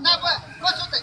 Nah, Pak, masuk deh.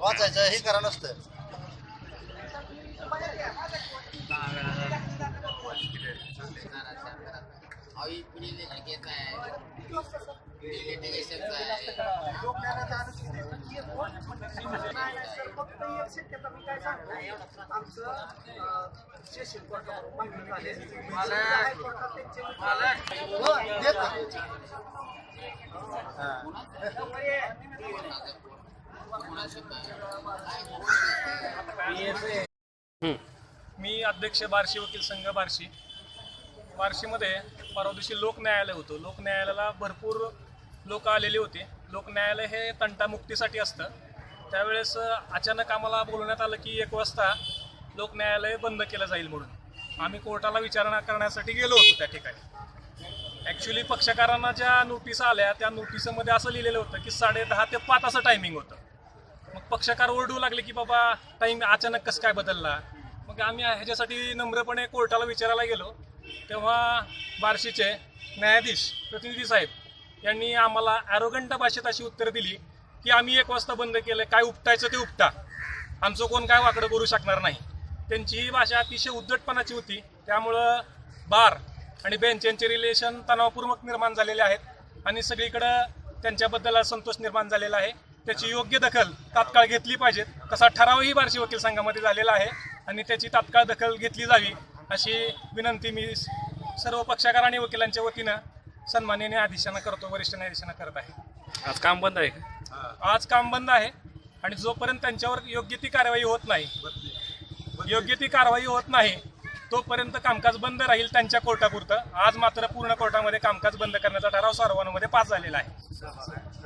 वाचायचं हे करा नसतं. नाही. मी अध्यक्ष बार्शी वकील संघ बार्शी. बार्शीमध्ये परवा दिवशी लोक न्यायालय होतं. लोक न्यायालयाला भरपूर लोक आलेले होते. लोक न्यायालय हे तंटामुक्तीसाठी असतं. त्यावेळेस अचानक आम्हाला बोलवण्यात आलं की एक वाजता लोक न्यायालय बंद केलं जाईल म्हणून. आम्ही कोर्टाला विचारणा करण्यासाठी गेलो होतो त्या ठिकाणी. ॲक्च्युली पक्षकारांना ज्या नोटीस आल्या त्या नोटिसमध्ये असं लिहिलेलं होतं की साडे दहा ते पाच असं टायमिंग होतं. मग पक्षकार ओरडू लागले की बाबा टाईम अचानक कसं काय बदलला? मग आम्ही ह्याच्यासाठी नम्रपणे कोर्टाला विचारायला गेलो. तेव्हा बार्शीचे न्यायाधीश प्रतिनिधी साहेब यांनी आम्हाला ॲरोगंट भाषेत अशी उत्तरं दिली की आम्ही एक वाजता बंद केलं काय उपटायचं ते उपटा. आमचं कोण काय वाकडं करू शकणार नाही. त्यांची ही भाषा अतिशय उद्धटपणाची होती. त्यामुळं बार आणि बेंच यांचे रिलेशन तणावपूर्वक निर्माण झालेले आहेत. आणि सगळीकडं त्यांच्याबद्दल असंतोष निर्माण झालेला आहे. त्याची योग्य दखल तात्काळ घेतली पाहिजे. तसा ठरावही बार्शी वकील संघामध्ये झालेला आहे आणि त्याची तात्काळ दखल घेतली जावी अशी विनंती मी सर्व पक्षकार आणि वकिलांच्या वतीनं सन्मान्य न्यायाधीशांना करतो वरिष्ठ न्यायाधीशांना करत आहे. आज काम बंद आहे आज काम बंद आहे आणि जोपर्यंत त्यांच्यावर योग्य ती कारवाई होत नाही योग्य ती कारवाई होत नाही तोपर्यंत कामकाज बंद राहील त्यांच्या कोर्टापुरतं. आज मात्र पूर्ण कोर्टामध्ये कामकाज बंद करण्याचा ठराव सर्वांमध्ये पास झालेला आहे.